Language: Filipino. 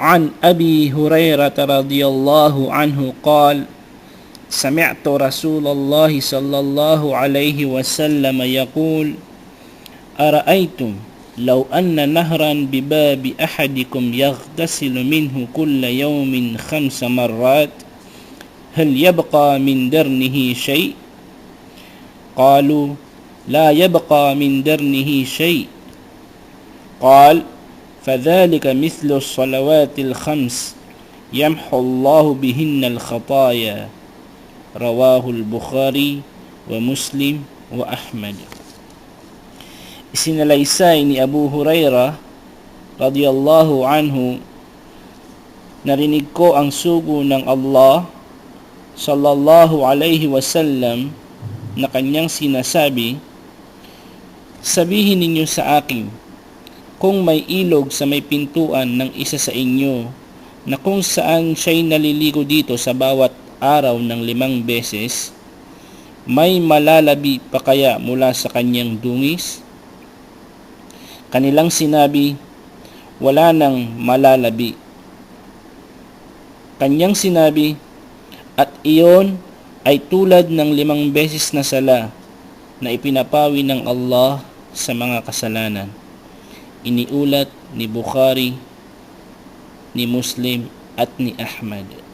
عن أبي هريرة رضي الله عنه قال سمعت رسول الله صلى الله عليه وسلم يقول أرأيتم لو أن نهرا بباب أحدكم يغتسل منه كل يوم خمس مرات هل يبقى من درنه شيء؟ قالوا لا يبقى من درنه شيء. قال فذلك مثل الصلوات الخمس يمحو الله بهن الخطايا رواه البخاري ومسلم وأحمد Isinalaysay ni Abu Huraira radiyallahu anhu narinig ko ang sugo ng Allah sallallahu alayhi wasallam na kanyang sinasabi Sabihin ninyo sa akin kung may ilog sa may pintuan ng isa sa inyo na kung saan siya'y naliligo dito sa bawat araw ng limang beses, may malalabi pa kaya mula sa kanyang dungis? Kanilang sinabi, wala nang malalabi. Kanyang sinabi, at iyon ay tulad ng limang beses na sala na ipinapawi ng Allah sa mga kasalanan. Iniulat ni Bukhari, ni Muslim at ni Ahmad.